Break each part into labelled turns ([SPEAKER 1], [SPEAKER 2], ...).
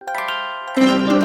[SPEAKER 1] Thank you.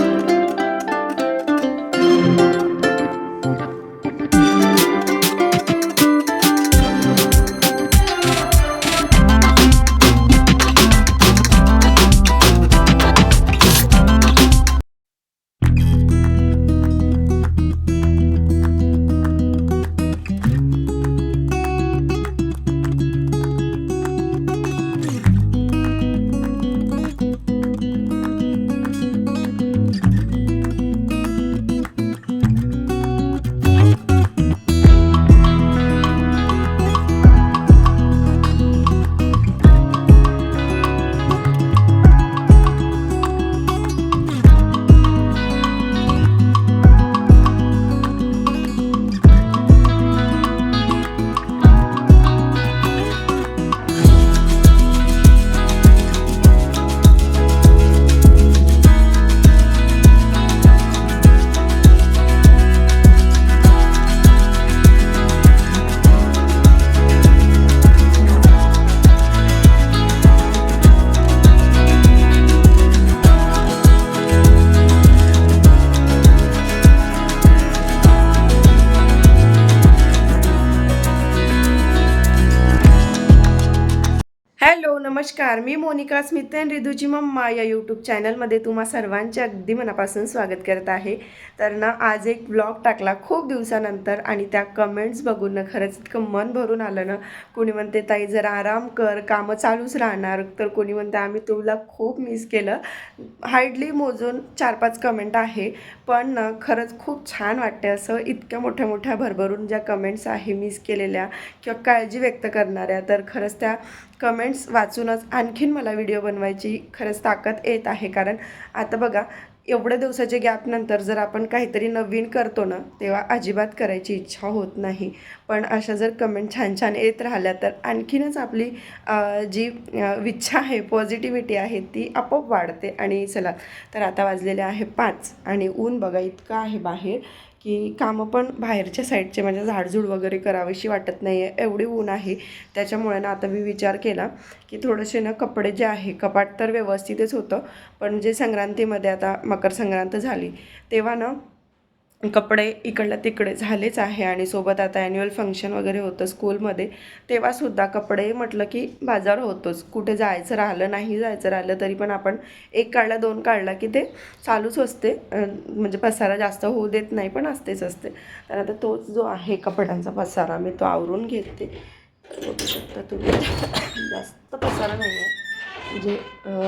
[SPEAKER 1] नमस्कार मी Monika and रिधूची मम्मा या यूट्यूब चॅनलमध्ये तुम्हा सर्वांचे अगदी मनापासून स्वागत करत आहे. तर ना आज एक ब्लॉग टाकला खूप दिवसानंतर आणि त्या कमेंट्स बघून ना खरंच इतकं मन भरून आलं ना. कोणी म्हणते ताई जरा आराम कर कामं चालूच राहणार. तर कोणी म्हणते आम्ही तुला खूप मिस केलं. हार्डली मोजून चार पाच कमेंट आहे. पण ना खरंच खूप छान वाटते असं इतक्या मोठ्या मोठ्या भरभरून ज्या कमेंट्स आहे मिस केलेल्या किंवा काळजी व्यक्त करणाऱ्या तर खरंच त्या कमेंट्स वाचूनच आणखीन मला व्हिडिओ बनवायची खरंच ताकद येत आहे. कारण आता बघा एवढ्या दिवसाच्या गॅपनंतर जर आपण काहीतरी नवीन करतो ना तेव्हा अजिबात करायची इच्छा होत नाही. पण अशा जर कमेंट छान छान येत राहिल्या तर आणखीनच आपली जी इच्छा आहे पॉझिटिव्हिटी आहे ती आपोआप वाढते. आणि चला तर आता वाजलेले आहे पाच आणि ऊन बघा इतकं आहे बाहेर. की कामं पण बाहेरच्या साईडचे म्हणजे झाडझूड वगैरे करावीशी वाटत नाही आहे एवढी ऊन आहे. त्याच्यामुळे ना आता मी विचार केला की थोडेसे ना कपडे जे आहे कपाट तर व्यवस्थितच होतं पण जे संक्रांतीमध्ये आता मकर संक्रांत झाली तेव्हा ना कपडे इकडलं तिकडे झालेच आहे आणि सोबत आता ॲन्युअल फंक्शन वगैरे होतं स्कूलमध्ये तेव्हासुद्धा कपडे म्हटलं की बाजार होतोच. कुठे जायचं राहिलं नाही जायचं राहिलं तरी पण आपण एक काढला दोन काढला की ते चालूच असते. म्हणजे पसारा जास्त होऊ देत नाही पण असतेच असते. तर आता तोच जो आहे कपड्यांचा पसारा मी तो आवरून घेते. बघू शकता तुम्ही. जास्त पसारा नाही आहे म्हणजे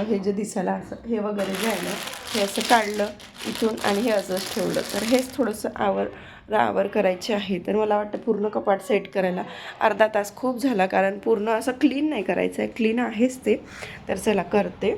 [SPEAKER 1] हे जे दिसायला असं हे वगैरे जे आहे ना हे असं काढलं इथून आणि हे असंच ठेवलं. तर हेच थोडंसं आवर आवर करायचे आहे. तर मला वाटतं पूर्ण कपाट सेट करायला अर्धा तास खूप झाला कारण पूर्ण असं क्लीन नाही करायचं आहे क्लीन आहेच ते. तर चला करते.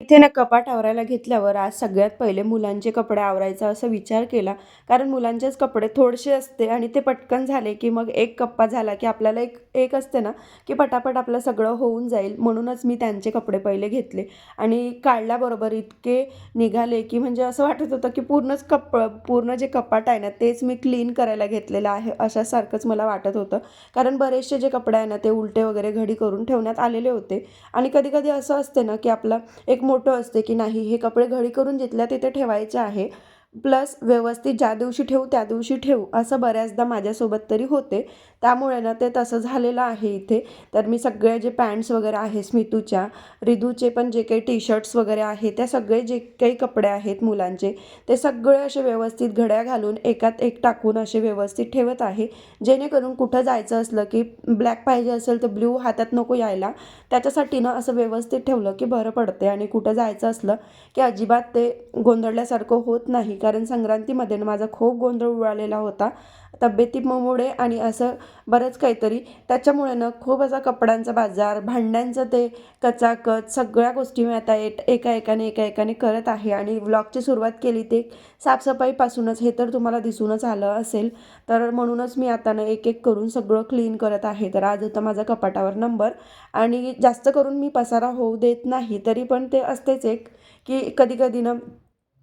[SPEAKER 1] इथे ना कपाट आवरायला घेतल्यावर आज सगळ्यात पहिले मुलांचे कपडे आवरायचा असा विचार केला. कारण मुलांचेच कपडे थोडेसे असते आणि ते पटकन झाले की मग एक कप्पा झाला की आपल्याला एक एक असते ना की पटापट आपलं सगळं होऊन जाईल. म्हणूनच मी त्यांचे कपडे पहिले घेतले. आणि काढल्याबरोबर इतके निघाले की म्हणजे असं वाटत होतं की पूर्णच कप पूर्ण जे कपाट आहे ना तेच मी क्लीन करायला घेतलेलं आहे अशासारखंच मला वाटत होतं. कारण बरेचसे जे कपडे आहे ना ते उलटे वगैरे घडी करून ठेवण्यात आलेले होते. आणि कधी कधी असं असते ना की आपलं एक मोठं असते की नाही हे कपडे घडी करून जिथल्या तिथे ठेवायचे आहे प्लस व्यवस्थित ज्या दिवशी ठेवू त्या दिवशी ठेवू असं बऱ्याचदा माझ्यासोबत तरी होते. त्यामुळे ना ते तसं झालेलं आहे इथे. तर मी सगळे जे पॅन्ट्स वगैरे आहे स्मितूच्या रिधूचे पण जे काही टी शर्ट्स वगैरे आहे त्या सगळे जे काही कपडे आहेत मुलांचे ते सगळे असे व्यवस्थित घड्या घालून एकात एक टाकून असे व्यवस्थित ठेवत आहे. जेणेकरून कुठं जायचं असलं की ब्लॅक पाहिजे असेल तर ब्ल्यू हातात नको यायला. त्याच्यासाठी ना असं व्यवस्थित ठेवलं की बरं पडते आणि कुठं जायचं असलं की अजिबात ते गोंधळल्यासारखं होत नाही. कारण संक्रांतीमध्ये माझा खूप गोंधळ उडालेला होता. तब्येतीमुळे आणि असं बरंच काहीतरी. त्याच्यामुळे ना खूप असा कपड्यांचा बाजार भांड्यांचं ते कचाकच सगळ्या गोष्टी मी आता एक एका एकाने एका एकाने करत आहे आणि व्लॉगची सुरुवात केली ते साफसफाईपासूनच. हे तर तुम्हाला दिसूनच आलं असेल. तर म्हणूनच मी आता ना एक एक करून सगळं क्लीन करत आहे. तर आज होता माझा कपाटावर नंबर आणि जास्त करून मी पसारा होऊ देत नाही. तरी पण ते असतेच एक की कधी कधी ना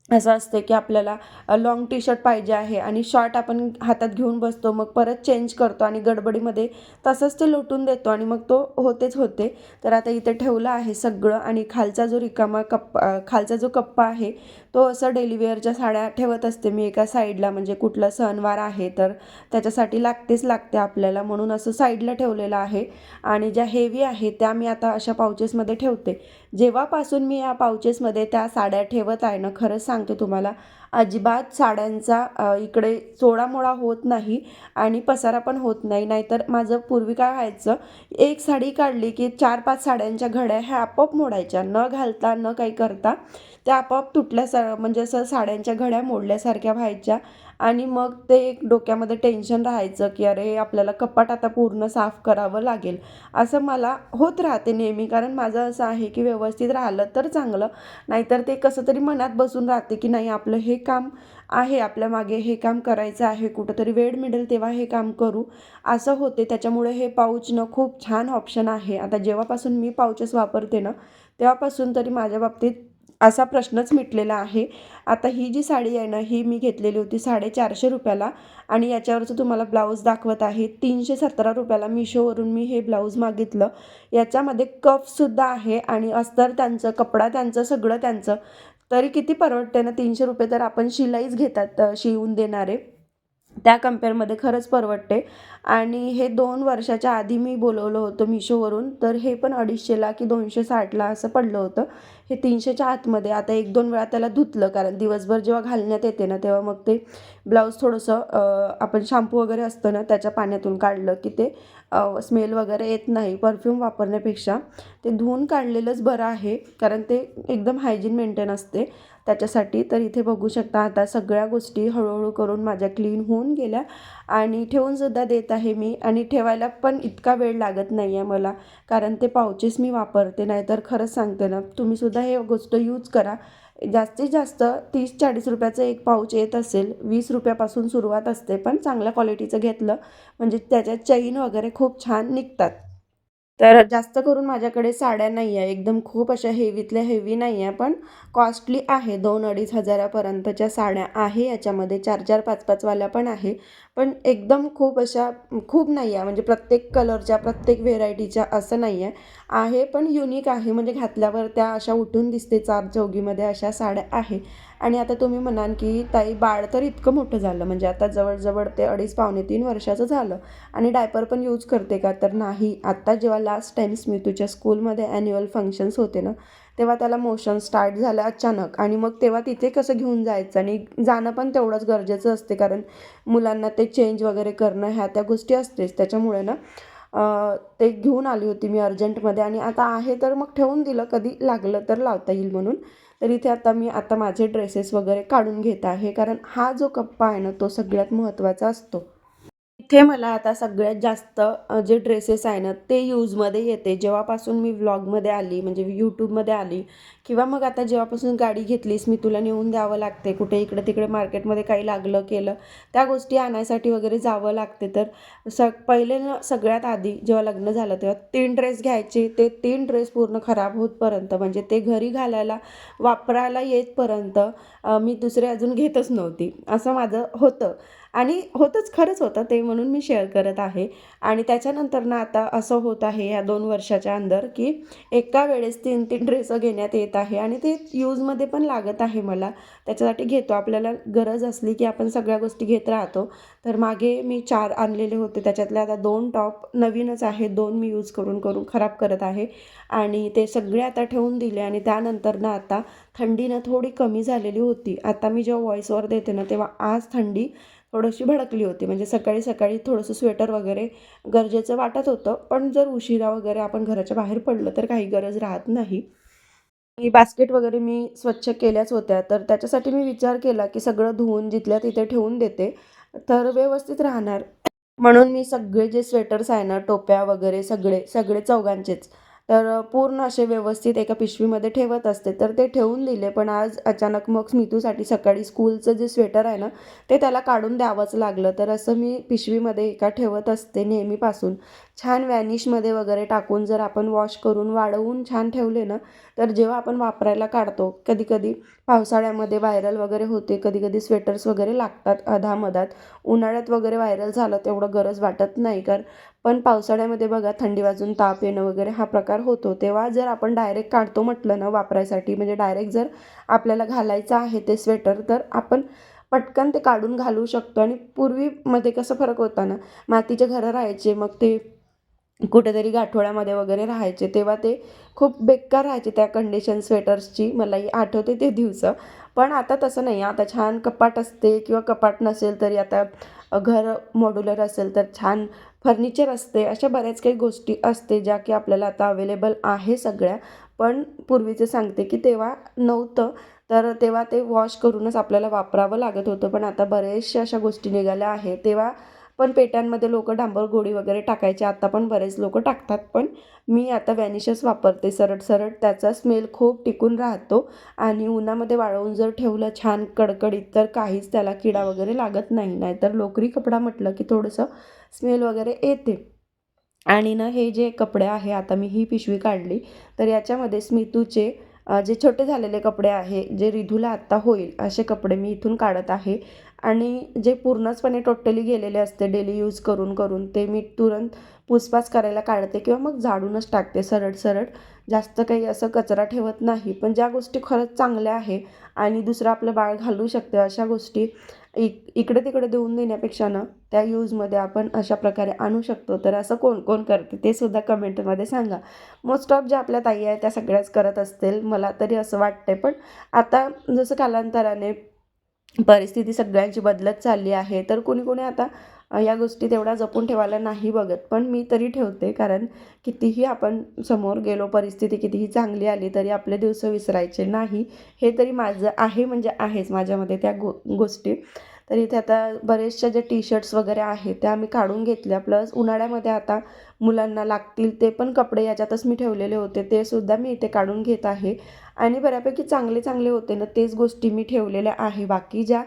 [SPEAKER 1] असं असते की आपल्याला लाँग टी शर्ट पाहिजे आहे आणि शॉर्ट आपण हातात घेऊन बसतो मग परत चेंज करतो आणि गडबडीमध्ये तसंच ते लोटून देतो आणि मग तो होतेच होते. तर आता इथे ठेवलं आहे सगळं आणि खालचा जो रिकामा कप्पा खालचा जो कप्पा आहे तो असं डेलीवेअरच्या साड्या ठेवत असते मी एका साईडला म्हणजे कुठला सणवार आहे तर त्याच्यासाठी लागतेच लागते आपल्याला म्हणून असं साईडला ठेवलेलं आहे. आणि ज्या हेवी आहे त्या मी आता अशा पाउचेसमध्ये ठेवते. जेव्हापासून मी या पाउचेसमध्ये त्या साड्या ठेवत आहे ना खरंच सांगते तुम्हाला. अजिबात साड्यांचा इकडे चोळामोळा होत नाही आणि पसारा पण होत नाही. नाहीतर माझं पूर्वी काय व्हायचं एक साडी काढली की चार पाच साड्यांच्या घड्या ह्या आपोआप मोडायच्या. न घालता न काही करता त्या आपोआप तुटल्या सा म्हणजे असं साड्यांच्या घड्या मोडल्यासारख्या व्हायच्या. आणि मग ते एक डोक्यामध्ये टेन्शन राहायचं की अरे आपल्याला कपाट आता पूर्ण साफ करावं लागेल. असं मला होत राहते नेहमी. कारण माझं असं आहे की व्यवस्थित राहिलं तर चांगलं. नाहीतर ते कसं तरी मनात बसून राहते की नाही आपलं हे काम आहे आपल्या मागे हे काम करायचं आहे. कुठंतरी वेळ मिळेल तेव्हा हे काम करू. असं होते. त्याच्यामुळे हे पाऊचनं खूप छान ऑप्शन आहे. आता जेव्हापासून मी पाऊचेस वापरते ना तेव्हापासून तरी माझ्या बाबतीत असा प्रश्नच मिटलेला आहे. आता ही जी साडी आहे ना ही मी घेतलेली होती साडेचारशे रुपयाला आणि याच्यावरचं तुम्हाला ब्लाऊज दाखवत आहे. तीनशे सतरा रुपयाला मिशोवरून मी हे ब्लाऊज मागितलं. याच्यामध्ये कफसुद्धा आहे आणि अस्तर त्यांचं कपडा त्यांचं सगळं त्यांचं. तरी किती परवडते ना तीनशे रुपये तर आपण शिलाईच घेतात शिवून देणारे. त्या कम्पेअरमध्ये खरंच परवडते. आणि हे दोन वर्षाच्या आधी मी बोलवलं होतं मिशोवरून तर हे पण अडीचशेला की दोनशे साठला असं पडलं होतं. हे तीनशेच्या आतमध्ये आता एक दोन वेळा त्याला धुतलं कारण दिवसभर जेव्हा घालण्यात येते ना तेव्हा मग ते ब्लाऊज थोडंसं आपण शॅम्पू वगैरे असतं ना त्याच्या पाण्यातून काढलं की ते स्मेल वगैरे येत नाही परफ्यूम वापरण्यापेक्षा. ते धुवून काढलेलंच बरं आहे कारण ते एकदम हायजीन मेंटेन असते त्याच्यासाठी. तर इथे बघू शकता आता सगळ्या गोष्टी हळूहळू करून माझ्या क्लीन होऊन गेल्या. आणि ठेवूनसुद्धा देत आहे मी आणि ठेवायला पण इतका वेळ लागत नाही आहे मला. कारण ते पाउचेस मी वापरते नाही तर खरंच सांगते ना तुम्हीसुद्धा हे गोष्ट यूज करा. जास्तीत जास्त तीस चाळीस रुपयाचं एक पाऊच येत असेल वीस रुपयापासून सुरुवात असते पण चांगल्या क्वालिटीचं घेतलं म्हणजे त्याच्यात चैन वगैरे खूप छान निघतात. तर जास्त करून माझ्याकडे साड्या नाही आहे. एकदम खूप अशा हेवीतल्या हेवी नाही आहे पण कॉस्टली आहे. दोन अडीच हजारापर्यंतच्या साड्या आहे. याच्यामध्ये चार चार पाच पाचवाल्या पण आहे. पण एकदम खूप अशा खूप नाही आहे. म्हणजे प्रत्येक कलरच्या प्रत्येक व्हेरायटीच्या असं नाही आहे. आहे पण युनिक आहे. म्हणजे घातल्यावर त्या अशा उठून दिसते चार चौघीमध्ये अशा साड्या आहे. आणि आता तुम्ही म्हणाल की ताई बाळ तर इतकं मोठं झालं. म्हणजे आता जवळजवळ ते अडीच पावणे तीन वर्षाचं झालं. आणि डायपर पण यूज करते का? तर नाही. आत्ता जेव्हा लास्ट टाईम स्मितूच्या स्कूलमध्ये ॲन्युअल फंक्शन्स होते ना तेव्हा त्याला मोशन स्टार्ट झालं अचानक. आणि मग तेव्हा तिथे कसं घेऊन जायचं? आणि जाणं पण तेवढंच गरजेचं असते. कारण मुलांना ते चेंज वगैरे करणं ह्या त्या गोष्टी असतेच. त्याच्यामुळे ना ते घेऊन आली होती मी अर्जंटमध्ये आणि आता आहे तर मग ठेवून दिलं. कधी लागलं तर लावता येईल म्हणून. तर इथे आता मी आता माझे ड्रेसेस वगैरे काढून घेत आहे. कारण हा जो कप्पा आहे ना तो सगळ्यात महत्त्वाचा असतो. इथे मला आता सगळ्यात जास्त जे ड्रेसेस आहे ना ते यूजमध्ये येते. जेव्हापासून मी व्लॉगमध्ये आली म्हणजे यूट्यूबमध्ये आली किंवा मग आता जेव्हापासून गाडी घेतलीस मी तुला नेऊन द्यावं लागते. कुठे इकडे तिकडे मार्केटमध्ये काही लागलं केलं त्या गोष्टी आणायसाठी वगैरे जावं लागते. तर स पहिले ना सगळ्यात आधी जेव्हा लग्न झालं तेव्हा तीन ड्रेस घ्यायचे. ते तीन ड्रेस पूर्ण खराब होतपर्यंत म्हणजे ते घरी घालायला वापरायला येतपर्यंत मी दुसरे अजून घेतच नव्हती. असं माझं होतं. आणि होतंच खरंच होतं ते म्हणून मी शेअर करत आहे. आणि त्याच्यानंतर ना आता असं होत आहे या दोन वर्षाच्या अंदर की एका वेळेस तीन तीन ड्रेसं घेण्यात येत आहे आणि ते यूजमध्ये पण लागत आहे मला. त्याच्यासाठी घेतो. आपल्याला गरज असली की आपण सगळ्या गोष्टी घेत राहतो. तर मागे मी चार आणलेले होते. त्याच्यातले आता दोन टॉप नवीनच आहे दोन मी यूज करून करून खराब करत आहे. आणि ते सगळे आता ठेवून दिले आणि त्यानंतर ना आता थंडीनं थोडी कमी झालेली होती. आता मी जेव्हा व्हॉईसवर देते ना तेव्हा आज थंडी थोडीशी भडकली होती. म्हणजे सकाळी सकाळी थोडंसं स्वेटर वगैरे गरजेचं वाटत होतं. पण जर उशिरा वगैरे आपण घराच्या बाहेर पडलं तर काही गरज राहत नाही. मी बास्केट वगैरे मी स्वच्छ केल्याच होत्या. तर त्याच्यासाठी मी विचार केला की सगळं धुवून जिथल्या तिथे ठेवून देते. तर व्यवस्थित राहणार. म्हणून मी सगळे जे स्वेटर्स आहे ना टोप्या वगैरे सगळे सगळे चौघांचेच तर पूर्ण असे व्यवस्थित एका पिशवीमध्ये ठेवत असते. तर ते ठेवून दिले पण आज अचानक मग स्मितूसाठी सकाळी स्कूलचं जे स्वेटर आहे ना ते त्याला काढून द्यावंच लागलं. तर असं मी पिशवीमध्ये एका ठेवत असते नेहमीपासून. छान वॅनिशमध्ये वगैरे टाकून जर आपण वॉश करून वाळवून छान ठेवले ना तर जेव्हा आपण वापरायला काढतो कधीकधी पावसाळ्यामध्ये व्हायरल वगैरे होते कधीकधी स्वेटर्स वगैरे लागतात अधामधात. उन्हाळ्यात वगैरे व्हायरल झालं तेवढं गरज वाटत नाही कारण पण पावसाळ्यामध्ये बघा थंडी वाजून ताप येणं वगैरे हा प्रकार होतो. तेव्हा जर आपण डायरेक्ट काढतो म्हटलं ना वापरायसाठी म्हणजे डायरेक्ट जर आपल्याला घालायचं आहे ते स्वेटर तर आपण पटकन ते काढून घालू शकतो. आणि पूर्वीमध्ये कसं फरक होता ना मातीचे घरं राहायचे मग ते कुठेतरी गाठोड्यामध्ये वगैरे राहायचे. तेव्हा ते खूप बेकार राहायचे त्या कंडिशन स्वेटर्सची मलाही आठवते ते दिवस. पण आता तसं नाही. आता छान कपाट असते किंवा कपाट नसेल तरी आता घर मॉड्युलर असेल तर छान फर्निचर असते अशा बऱ्याच काही गोष्टी असते ज्या की आपल्याला आता अवेलेबल आहे सगळ्या. पण पूर्वीचं सांगते की तेव्हा नव्हतं. तर तेव्हा ते वॉश करूनच आपल्याला वापरावं लागत होतं. पण आता बरेचशा अशा गोष्टी निघाल्या आहे तेव्हा पण पेट्यांमध्ये लोक डांबर गोळी वगैरे टाकायचे. आता पण बरेच लोक टाकतात. पण मी आता वॅनिशच वापरते. सरट सरट त्याचा स्मेल खूप टिकून राहतो. आणि उन्हामध्ये वाळवून जर ठेवलं छान कडकडीत तर काहीच त्याला किडा वगैरे लागत नाही. नाहीतर लोकरी कपडा म्हटलं की थोडंसं स्मेल वगैरे येते. आणि ना हे जे कपडे आहे आता मी ही पिशवी काढली तर याच्यामध्ये स्मितूचे जे छोटे झालेले कपडे आहे जे रिधूला आत्ता होईल असे कपडे मी इथून काढत आहे. आणि जे पूर्णचपणे टोटली गेलेले असते डेली यूज करून करून ते मी तुरंत पुसपास करायला काढते किंवा मग झाडूनच टाकते सरळ सरळ. जास्त काही असं कचरा ठेवत नाही. पण ज्या गोष्टी खरंच चांगल्या आहे आणि दुसरं आपलं बाळ घालू शकते अशा गोष्टी इक इकडे तिकडे देऊन देण्यापेक्षा ना त्या यूजमध्ये आपण अशा प्रकारे आणू शकतो. तर असं कोण कोण करते ते सुद्धा कमेंटमध्ये सांगा. मोस्ट ऑफ ज्या आपल्या ताई आहे त्या सगळ्याच करत असतील. मला तरी असं वाटतंय. पण आता जसं कालांतराने परिस्थिती सगळ्यांची बदलत चालली आहे तर कोणी कोणी आता या गोष्टी तेवढ्या जपून ठेवायला नाही बघत. पण मी तरी ठेवते कारण कितीही आपण समोर गेलो परिस्थिती कितीही चांगली आली तरी आपले दिवस विसरायचे नाही. हे तरी माझं आहे म्हणजे आहेच माझ्यामध्ये त्या गो गोष्टी. तर इथे आता बरेचशा जे टी शर्ट्स वगैरे आहेत त्या आम्ही काढून घेतल्या. प्लस उन्हाळ्यामध्ये आता मुलांना लागतील ते पण कपडे याच्यातच मी ठेवलेले होते. ते सुद्धा मी इथे काढून घेत आहे. आणि बऱ्यापैकी चांगले चांगले होते ना तेच गोष्टी मी ठेवलेल्या आहे. बाकी ज्या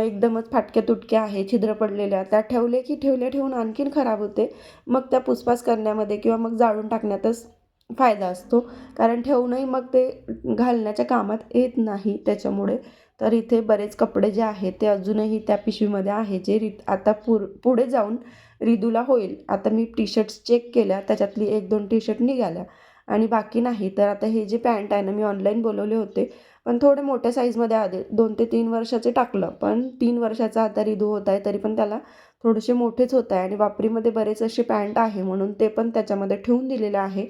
[SPEAKER 1] एकदमच फाटक्या तुटक्या आहे छिद्र पडलेल्या त्या ठेवले की ठेवले ठेवून आणखीन खराब होते. मग त्या पुसपास करण्यामध्ये किंवा मग जाळून टाकण्यातच फायदा असतो. कारण ठेवूनही मग ते घालण्याच्या कामात येत नाही त्याच्यामुळे. तर इथे बरेच कपडे जे आहेत ते अजूनही त्या पिशवीमध्ये आहे जे रि आता पुर पुढे जाऊन रिदूला होईल. आता मी टी शर्ट्स चेक केल्या त्याच्यातली एक दोन टी शर्ट निघाल्या. आणि बाकी नाही. तर आता हे जे पॅन्ट आहे ना मी ऑनलाईन बोलवले होते. पण थोडे मोठ्या साईजमध्ये आले दोन ते तीन वर्षाचे टाकलं. पण तीन वर्षाचा आता रिधू होत आहे तरी पण त्याला थोडेसे मोठेच होत आहे. आणि वापरीमध्ये बरेच असे पॅन्ट आहे म्हणून ते पण त्याच्यामध्ये ठेवून दिलेलं आहे.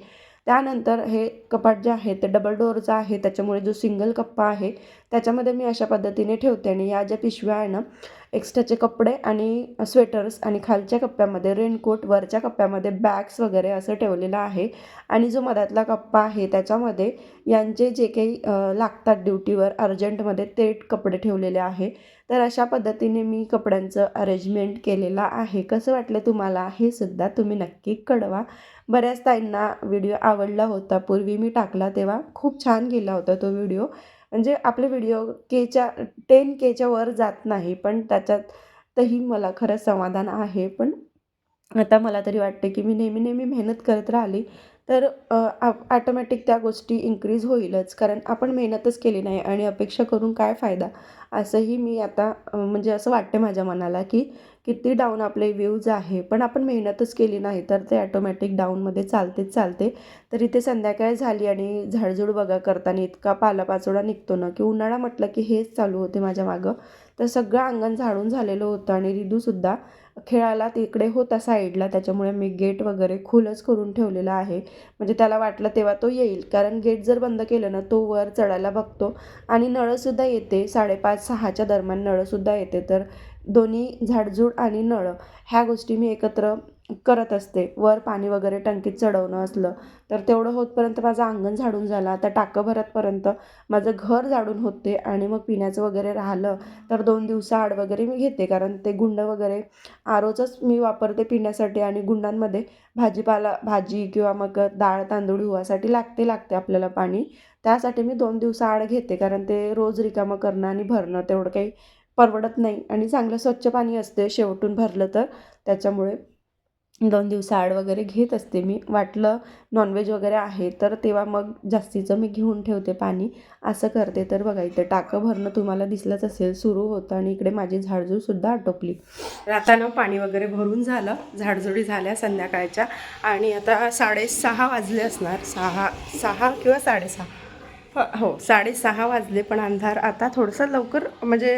[SPEAKER 1] त्यानंतर हे कपाट जे आहे ते डबल डोअरचं आहे. त्याच्यामुळे जो सिंगल कप्पा आहे त्याच्यामध्ये मी अशा पद्धतीने ठेवते आणि या ज्या पिशव्या आहे ना एक्स्ट्राचे कपडे आणि स्वेटर्स आणि खालच्या कप्प्यामध्ये रेनकोट वरच्या कप्प्यामध्ये बॅग्स वगैरे असं ठेवलेलं आहे. आणि जो मधातला कप्पा आहे त्याच्यामध्ये यांचे जे काही लागतात ड्युटीवर अर्जंटमध्ये ते कपडे ठेवलेले आहे. तर अशा पद्धतीने मी कपड्यांचं अरेंजमेंट केलेलं आहे. कसं वाटलं तुम्हाला हे सुद्धा तुम्ही नक्की कळवा. बऱ्याच ताईंना व्हिडिओ आवडला होता. पूर्वी मी टाकला तेव्हा खूप छान गेला होता तो व्हिडिओ म्हणजे आपले व्हिडिओ केच्या टेन केच्या वर जात नाही पण त्याच्यातही मला खरंच समाधान आहे. पण आता मला तरी वाटते की मी नेहमी नेहमी मेहनत करत राहिली तर ॲटोमॅटिक त्या गोष्टी इन्क्रीज होईलच. कारण आपण मेहनतच केली नाही आणि अपेक्षा करून काय फायदा? असंही मी आता म्हणजे असं वाटते माझ्या मनाला की किती डाऊन आपले व्ह्यूज आहे पण आपण मेहनतच केली नाही तर ते ॲटोमॅटिक डाऊनमध्ये चालतेच चालते. तर इथे संध्याकाळ झाली आणि झाडझूड बघा करताना इतका पालापाचोळा निघतो ना की उन्हाळा म्हटलं की हेच चालू होते माझ्या मागं. तर सगळं अंगण झाडून झालेलं होतं आणि रिदूसुद्धा खेळायला तिकडे होता साईडला त्याच्यामुळे मी गेट वगैरे खुलंच करून ठेवलेला आहे. म्हणजे त्याला वाटलं तेव्हा तो येईल कारण गेट जर बंद केलं ना तो वर चढायला बघतो. आणि नळंसुद्धा येते साडेपाच सहाच्या दरम्यान नळंसुद्धा येते तर दोन्ही झाडझूड आणि नळ ह्या गोष्टी मी एकत्र करत असते. वर पाणी वगैरे टंकीत चढवणं असलं तर तेवढं होतपर्यंत माझं अंगण झाडून झालं. आता टाकं भरतपर्यंत माझं घर झाडून होते आणि मग पिण्याचं वगैरे राहिलं तर दोन दिवसाआड वगैरे मी घेते. कारण ते गुंड वगैरे आरोचंच मी वापरते पिण्यासाठी आणि गुंडांमध्ये भाजीपाला भाजी किंवा मग डाळ तांदूळ धुवासाठी लागते लागते आपल्याला पाणी. त्यासाठी मी दोन दिवसाआड घेते. कारण ते रोज रिकामं करणं आणि भरणं तेवढं काही परवडत नाही आणि चांगलं स्वच्छ पाणी असते शेवटून भरलं तर. त्याच्यामुळे दोन दिवसाआड वगैरे घेत असते मी. वाटलं नॉनव्हेज वगैरे आहे तर तेव्हा मग जास्तीचं मी घेऊन ठेवते पाणी. असं करते तर बघा इथं टाकं भरणं तुम्हाला दिसलंच असेल सुरू होतं आणि इकडे माझी झाडझूडसुद्धा आटोपली. आता ना पाणी वगैरे भरून झालं झाडझुडी झाल्या संध्याकाळच्या. आणि आता साडेसहा वाजले असणार सहा सहा किंवा साडेसहा. हो साडेसहा वाजले पण अंधार आता थोडंसं लवकर म्हणजे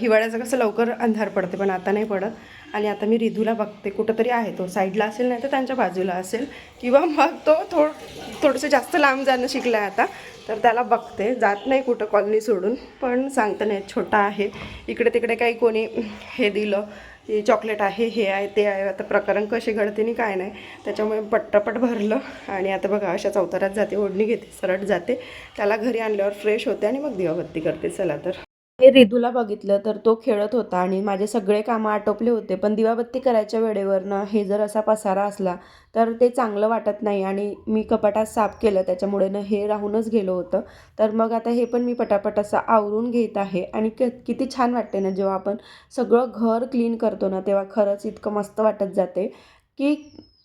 [SPEAKER 1] हिवाळ्याचं कसं लवकर अंधार पडते पण आता नाही पडत. आणि आता मी रिधूला बघते कुठंतरी आहे तो साईडला असेल नाही तर त्यांच्या बाजूला असेल. किंवा मग तो थोड थोडंसं जास्त लांब जाणं शिकला आहे आता तर त्याला बघते. जात नाही कुठं कॉलनी सोडून पण सांगता नाही छोटा आहे. इकडे तिकडे काही कोणी हे दिलं हे चॉकलेट आहे हे आहे ते आहे. आता प्रकरण कसे घडते आणि काय नाही त्याच्यामुळे पट्टापट भरलं. आणि आता बघा अशा चौतारात जाते ओढणी घेते सरळ जाते. त्याला घरी आणल्यावर फ्रेश होते आणि मग दिवाबत्ती करते. चला तर. हे रिदूला बघितलं तर तो खेळत होता आणि माझे सगळे कामं आटोपले होते. पण दिवाबत्ती करायच्या वेळेवरनं हे जर असा पसारा असला तर ते चांगलं वाटत नाही आणि मी कपाटात साफ केलं. त्याच्यामुळे ना हे राहूनच गेलं होतं. तर मग आता हे पण मी पटापट असं आवरून घेत आहे आणि क किती छान वाटते ना जेव्हा आपण सगळं घर क्लीन करतो ना तेव्हा खरंच इतकं मस्त वाटत जाते की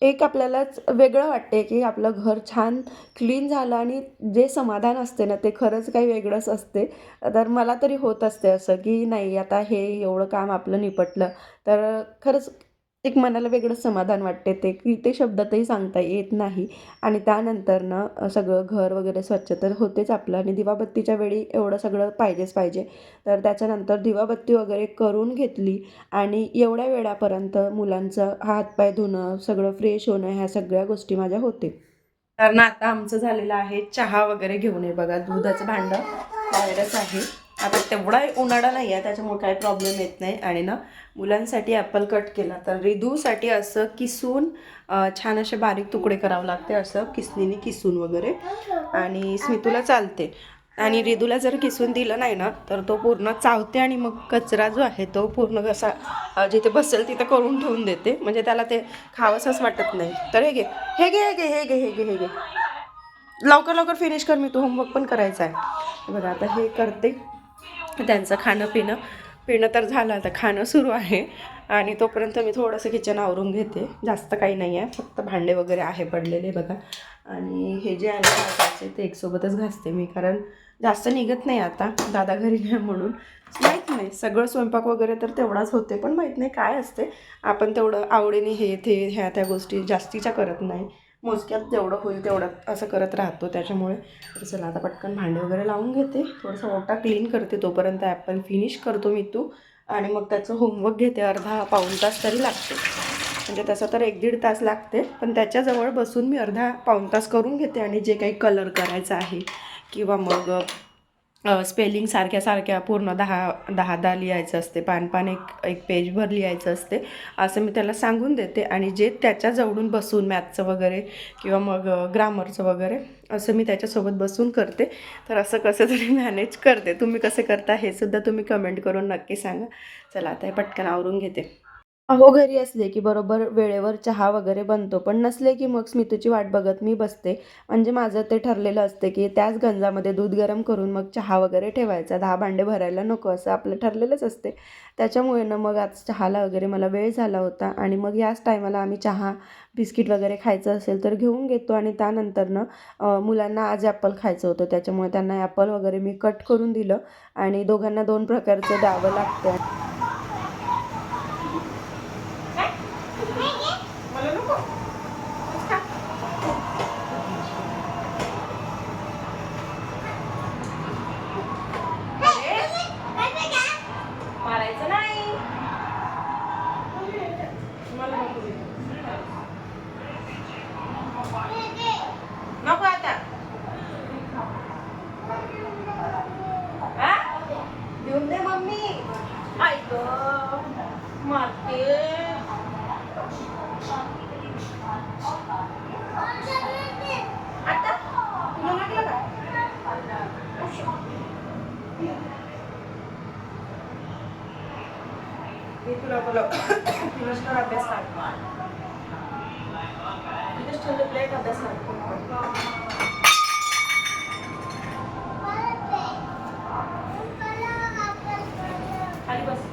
[SPEAKER 1] एक आपल्यालाच वेगळं वाटते की आपलं घर छान क्लीन झालं आणि जे समाधान असते ना ते खरंच काही वेगळंच असते. तर मला तरी होत असते असं की नाही आता हे एवढं काम आपलं निपटलं. तर खरंच एक मनाला वेगळं समाधान वाटते ते की ते शब्दातही सांगता येत नाही. आणि त्यानंतर ना सगळं घर वगैरे स्वच्छ तर होतेच आपलं आणि दिवाबत्तीच्या वेळी एवढं सगळं पाहिजेच पाहिजे. तर त्याच्यानंतर दिवाबत्ती वगैरे करून घेतली आणि एवढ्या वेळापर्यंत मुलांचं हातपाय धुणं सगळं फ्रेश होणं ह्या सगळ्या गोष्टी माझ्या होते. कारण आता आमचं झालेलं आहे चहा वगैरे घेऊन ये बघा. दुधाचं भांडं बाहेरच आहे. आता तेवढा उन्हाळा नाही आहे त्याच्यामुळे काही प्रॉब्लेम येत नाही. आणि ना मुलांसाठी ॲपल कट केला. तर रिदूसाठी असं किसून छान असे बारीक तुकडे करावं लागते असं किसणीने किसून वगैरे. आणि स्मितूला चालते. आणि रिदूला जर किसून दिलं नाही ना तर तो पूर्ण चावते आणि मग कचरा जो आहे तो पूर्ण कसा जिथे बसेल तिथं करून ठेवून देते. म्हणजे त्याला ते खावंसंच वाटत नाही. तर हे घे. हे घे हे घे हे घे हे घे हे घे. लवकर लवकर फिनिश कर. मी तू होमवर्क पण करायचा आहे. बघा आता हे करते. त्यांचं खाणं पिणं. पिणं तर झालं आता खाणं सुरू आहे. आणि तोपर्यंत मी थोडंसं किचन आवरून घेते. जास्त काही नाही आहे. फक्त भांडे वगैरे आहे पडलेले बघा. आणि हे जे आहे घासायचे ते एकसोबतच घासते मी कारण जास्त निघत नाही आता. दादा घरी नाही म्हणून. माहीत नाही. सगळं स्वयंपाक वगैरे तर तेवढाच होते पण माहीत नाही काय असते. आपण तेवढं आवडीने हे ते ह्या त्या गोष्टी जास्तीच्या करत नाही. मोजक्यात जेवढं होईल तेवढं असं करत राहतो. त्याच्यामुळे तर चला आता पटकन भांडे वगैरे लावून घेते. थोडंसं ओटा क्लीन करते तोपर्यंत ॲपल फिनिश करतो मी तू. आणि मग त्याचं होमवर्क घेते. अर्धा पाऊण तास तरी लागते. म्हणजे तसं तर एक दीड तास लागते. पण त्याच्याजवळ बसून मी अर्धा पाऊण तास करून घेते. आणि जे काही कलर करायचं आहे किंवा मग स्पेलिंग सारख्या सारख्या पूर्ण दहा दहादा लिहायचं असते. पान पान एक एक पेजभर लिहायचं असते. असं मी त्याला सांगून देते आणि जे त्याच्याजवळून बसून मॅथचं वगैरे किंवा मग ग्रामरचं वगैरे असं मी त्याच्यासोबत बसून करते. तर असं कसं तरी मॅनेज करते. तुम्ही कसे करता हे सुद्धा तुम्ही कमेंट करून नक्की सांगा. चला आता हे पटकन आवरून घेते. अहो घरी असले की बरोबर वेळेवर चहा वगैरे बनतो पण नसले की मग स्मितूची वाट बघत मी बसते. म्हणजे माझं ते ठरलेलं असते की त्याच गंजामध्ये दूध गरम करून मग चहा वगैरे ठेवायचा. दहा भांडे भरायला नको असं आपलं ठरलेलंच असते. त्याच्यामुळे ना मग आज चहाला वगैरे मला वेळ झाला होता आणि मग याच टायमाला आम्ही चहा बिस्किट वगैरे खायचं असेल तर घेऊन घेतो आणि त्यानंतर ना मुलांना आज ॲपल खायचं होतं. त्याच्यामुळे त्यांना ॲपल वगैरे मी कट करून दिलं आणि दोघांना दोन प्रकारचं द्यावं लागतं मला नको मारायचं नाही मला नको देऊ. नको आता हा? देऊन दे मम्मी ऐक मारते मी तुला बोला दिवसभर अभ्यास लागतो प्लेट अभ्यास लागतो खाली बस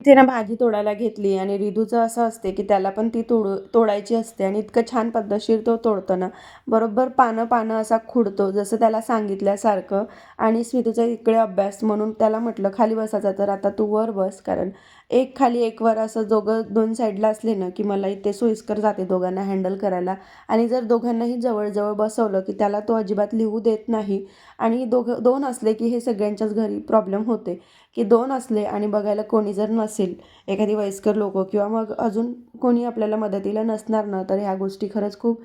[SPEAKER 1] इथे ना भाजी तोडायला घेतली आणि रिधूचं असं असते की त्याला पण ती तोड तोडायची असते आणि इतकं छान पद्धतशीर तो तोडतो ना बरोबर पानं पानं असा खुडतो जसं त्याला सांगितल्यासारखं. आणि स्मितूचा इकडे अभ्यास म्हणून त्याला म्हटलं खाली बसायचा तर आता तू वर बस कारण एक खाली एक वर असं दोघं दोन साईडला असले ना की मला इथे सोयीस्कर जाते दोघांना हँडल करायला. आणि जर दोघांनाही जवळजवळ बसवलं की त्याला तो अजिबात लिहू देत नाही आणि दोघं दोन असले की हे सगळ्यांच्याच घरी प्रॉब्लेम होते. की दोन असले आणि बघायला कोणी जर नसेल एखादी वयस्कर लोक किंवा मग अजून कोणी आपल्याला मदतीला नसणार ना तर ह्या गोष्टी खरंच खूप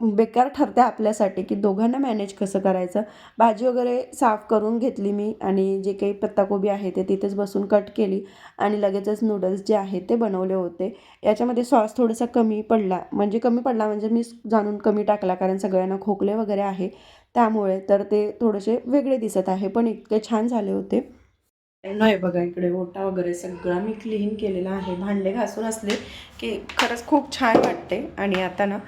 [SPEAKER 1] बेकार ठरते आपल्यासाठी की दोघांना मॅनेज कसं करायचं? भाजी वगैरे साफ करून घेतली मी आणि जे काही पत्ताकोबी आहे ते तिथेच बसून कट केली आणि लगेचच नूडल्स जे आहेत ते बनवले होते. याच्यामध्ये सॉस थोडासा कमी पडला. म्हणजे कमी पडला म्हणजे मी जाणून कमी टाकला कारण सगळ्यांना खोकले वगैरे आहे. त्यामुळे तर ते थोडेसे वेगळे दिसत आहे पण इतके छान झाले होते. नाही बघा इकडे ओटा वगैरे सगळा मी क्लीन केलेला आहे. भांडे घासून असले की खरंच खूप छान वाटते. आणि आता ना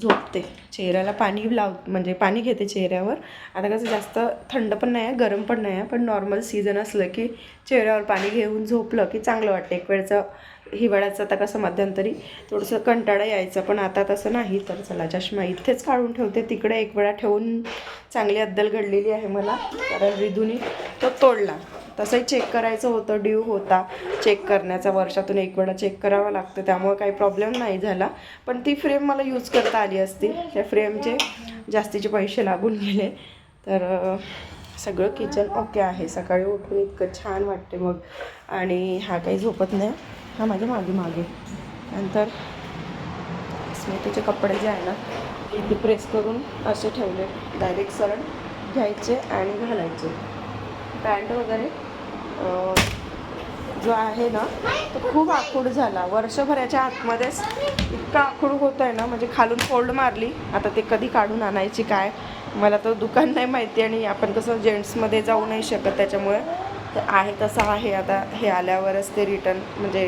[SPEAKER 1] झोपते. चेहऱ्याला पाणी लाव म्हणजे पाणी घेते चेहऱ्यावर. आता कसं जास्त थंड पण नाही आहे गरम पण नाही आहे पण नॉर्मल सीझन असलं की चेहऱ्यावर पाणी घेऊन झोपलं की चांगलं वाटतं. एक वेळचं हिवाळ्याचं आता कसं मध्यंतरी थोडंसं कंटाळा यायचं पण आता तसं नाही. तर चला चष्मा इथेच काढून ठेवते. तिकडे एक वेळा ठेवून चांगली अद्दल घडलेली आहे मला. कारण रिधूनी तो तोडला. तसंही चेक करायचं होतं ड्यू होता. चेक करण्याचा वर्षातून एक वेळा चेक करावा लागतं. त्यामुळे काही प्रॉब्लेम नाही झाला. पण ती फ्रेम मला यूज करता आली असती. त्या फ्रेमचे जास्तीचे पैसे लागून गेले. तर सगळं किचन ओके आहे. सकाळी उठून इतकं छान वाटते मग. आणि हा काही झोपत नाही. हा माझ्या मागे मागे. नंतर स्मितीचे कपडे जे आहे ना ते प्रेस करून असे ठेवले. डायरेक्ट सरळ घ्यायचे आणि घालायचे. पॅन्ट वगैरे जो आहे ना तो खूप आखूड झाला. वर्षभराच्या आतमध्येच इतका आखूड होत आहे ना म्हणजे खालून फोल्ड मारली. आता ते कधी काढून आणायची काय? मला तर दुकान नाही माहिती आणि आपण कसं जेंट्समध्ये जाऊ नाही शकत त्याच्यामुळे. तर आहे तसं आहे. आता हे आल्यावरच ते रिटर्न म्हणजे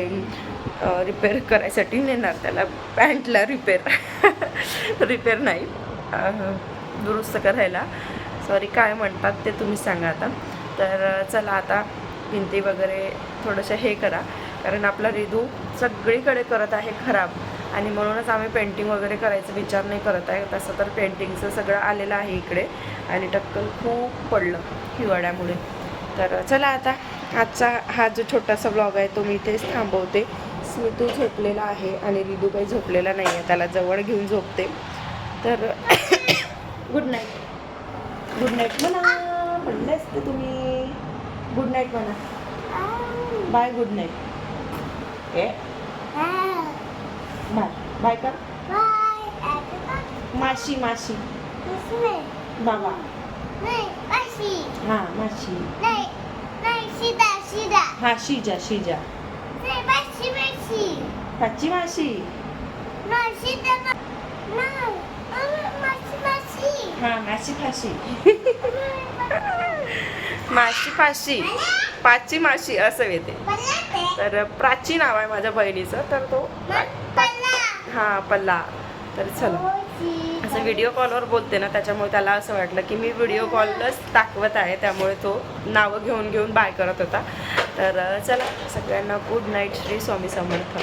[SPEAKER 1] रिपेअर करायसाठी नेणार. त्याला पॅन्टला रिपेअर रिपेअर नाही. दुरुस्त करायला. सॉरी काय म्हणतात ते तुम्ही सांगा आता. तर चला आता भिंती वगैरे थोडंसं हे करा. कारण आपला रिदू सगळीकडे करत आहे खराब. आणि म्हणूनच आम्ही पेंटिंग वगैरे करायचा विचार नाही करत आहे. तसं तर पेंटिंगचं सगळं आलेलं आहे इकडे. आणि टक्कल खूप पडलं हिवाळ्यामुळे. तर चला आता आजचा हा जो छोटासा ब्लॉग आहे तो मी इथेच थांबवते. स्मितू झोपलेला आहे आणि रिदू काही झोपलेला नाही आहे त्याला जवळ घेऊन झोपते. तर गुड नाईट गुड नाईट म्हणा म्हणले असते तुम्ही. गुड नाईट म्हणा. बाय गुड नाईट ए? बाय बाय कर. माशी माशी. बाबा. हां माशी. हा शिजा शिजा. पाची माशी हा माशी फाशी. माशी फाशी. पाची माशी असं येते. तर प्राची नाव आहे माझ्या बहिणीचं तर तो हा पल्ला. तर चला. असं व्हिडिओ कॉलवर बोलते ना त्याच्यामुळे त्याला असं वाटलं की मी व्हिडिओ कॉलच दाखवत आहे त्यामुळे तो नावं घेऊन घेऊन बाय करत होता. तर चला सगळ्यांना गुड नाईट श्री स्वामी समर्थ.